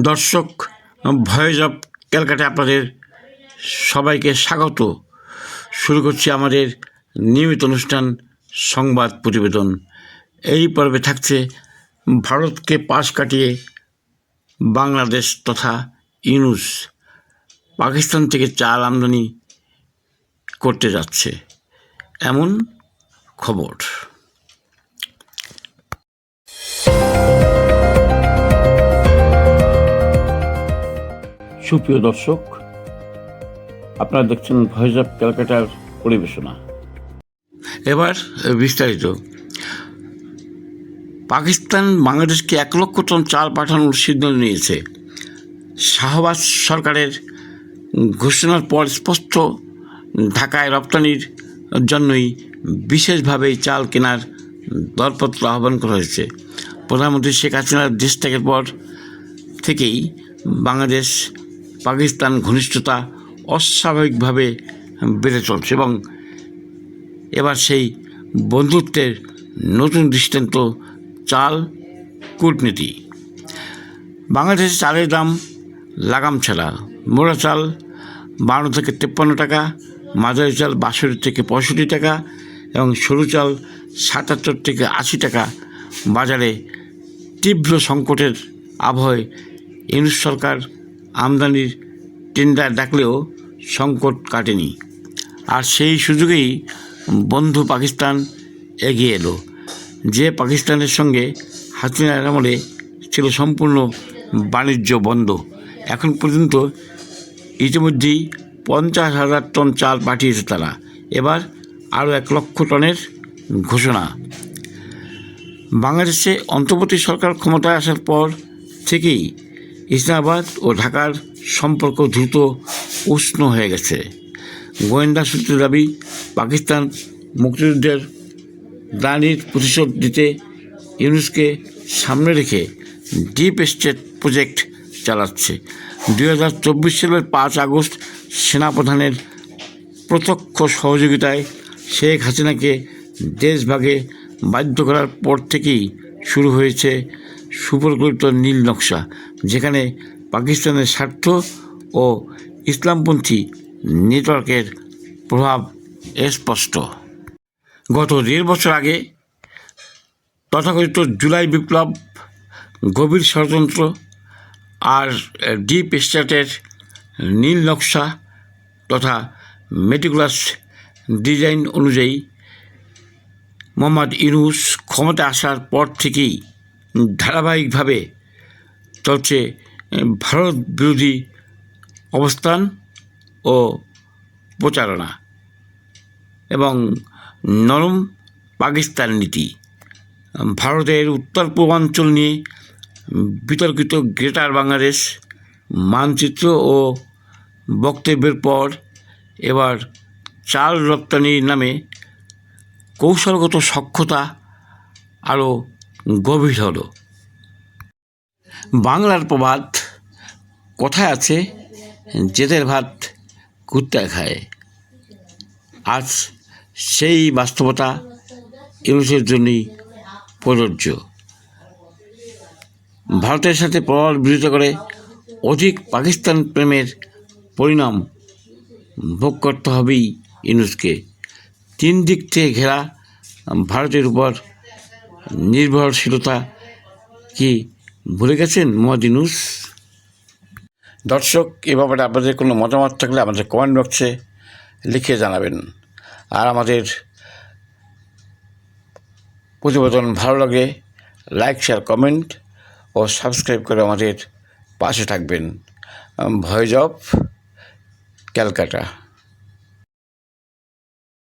দর্শক, voice of Calcutta আপনাদের সবাইকে স্বাগত। শুরু করছি আমাদের নিয়মিত অনুষ্ঠান, সংবাদ প্রতিবেদন। এই পর্বে থাকছে ভারতকে পাশ কাটিয়ে বাংলাদেশ তথা ইউনুস পাকিস্তান থেকে চাল আমদানি করতে যাচ্ছে। এমন খবর। সুপ্রিয় দর্শক, আপনারা দেখছেন ভয়েস অফ ক্যালকাটার পরিবেশনা। এবার বিস্তারিত। পাকিস্তান বাংলাদেশকে এক লক্ষ টন চাল পাঠানোর সিদ্ধান্ত নিয়েছে। শাহবাজ সরকারের ঘোষণার পর স্পষ্ট, ঢাকায় রপ্তানির জন্যই বিশেষভাবে চাল কেনার দরপত্র আহ্বান করা হয়েছে। প্রধানমন্ত্রী শেখ হাসিনার দেশ ত্যাগের পর থেকেই বাংলাদেশ পাকিস্তান ঘনিষ্ঠতা অস্বাভাবিকভাবে বেড়ে চলছে এবং এবার সেই বন্ধুত্বের নতুন দৃষ্টান্ত চাল কূটনীতি। বাংলাদেশে চালের দাম লাগাম ছাড়া। মোড়া চাল বারো থেকে তেপ্পান্ন টাকা, মাঝারি চাল বাষট্টি থেকে পঁয়ষট্টি টাকা এবং সরু চাল সাতাত্তর থেকে আশি টাকা। বাজারে তীব্র সংকটের আবহে ইউনুস সরকার আমদানির টেন্ডার ডাকলেও সংকট কাটেনি। আর সেই সুযোগেই বন্ধু পাকিস্তান এগিয়ে এলো। যে পাকিস্তানের সঙ্গে হাসিনার আমলে ছিল সম্পূর্ণ বাণিজ্য বন্ধ। এখন পর্যন্ত ইতিমধ্যেই পঞ্চাশ হাজার টন চাল পাঠিয়েছে তারা। এবার আরও এক লক্ষ টনের ঘোষণা। বাংলাদেশে অন্তর্বর্তী সরকার ক্ষমতায় আসার পর থেকেই ইসলামাবাদ ও ঢাকার সম্পর্ক দ্রুত উষ্ণ হয়ে গেছে। গোয়েন্দা সূত্রের দাবি, পাকিস্তান মুক্তিযুদ্ধের দানির প্রতিশোধ দিতে ইউনুসকে সামনে রেখে ডিপ স্টেট প্রজেক্ট চালাচ্ছে। দুই হাজার চব্বিশ সালের পাঁচ আগস্ট সেনাপ্রধানের প্রত্যক্ষ সহযোগিতায় শেখ হাসিনাকে দেশভাগে বাধ্য করার পর থেকেই শুরু হয়েছে সুপরিকল্পিত নীল নকশা, যেখানে পাকিস্তানের স্বার্থ ও ইসলামপন্থী নেটওয়ার্কের প্রভাব স্পষ্ট। গত দেড় বছর আগে তথাকথিত জুলাই বিপ্লব, গভীর ষড়যন্ত্র আর ডিপ স্টেটের নীল নকশা তথা মেটিকুলাস ডিজাইন অনুযায়ী মোহাম্মদ ইউনুস ক্ষমতা আসার পর থেকেই ধারাবাহিকভাবে চলছে ভারত বিরোধী অবস্থান ও প্রচারণা এবং নরম পাকিস্তান নীতি। ভারতের উত্তর পূর্বাঞ্চল নিয়ে বিতর্কিত গ্রেটার বাংলাদেশ মানচিত্র ও বক্তব্যের পর এবার চাল রপ্তানির নামে কৌশলগত সক্ষতা আরও গভীর হলো। বাংলার প্রবাদ কথায় আছে? জেতের ভাত কুত্তায় খায়। আজ সেই বাস্তবতা ইউনুসের জন্যই প্রযোজ্য। ভারতের সাথে প্রবল বিরোধিতা করে অধিক পাকিস্তান প্রেমের পরিণাম ভোগ করতে হবেই ইউনুসকে। তিন দিক থেকে ঘেরা ভারতের উপর নির্ভরশীলতা কি ভুলে গেছেন ইউনুস? দর্শক, এ ব্যাপারে আপনাদের কোনো মতামত থাকলে আমাদের কমেন্ট বক্সে লিখে জানাবেন। আর আমাদের প্রতিবেদন ভালো লাগে লাইক শেয়ার কমেন্ট ও সাবস্ক্রাইব করে আমাদের পাশে থাকবেন। Voice of Calcutta.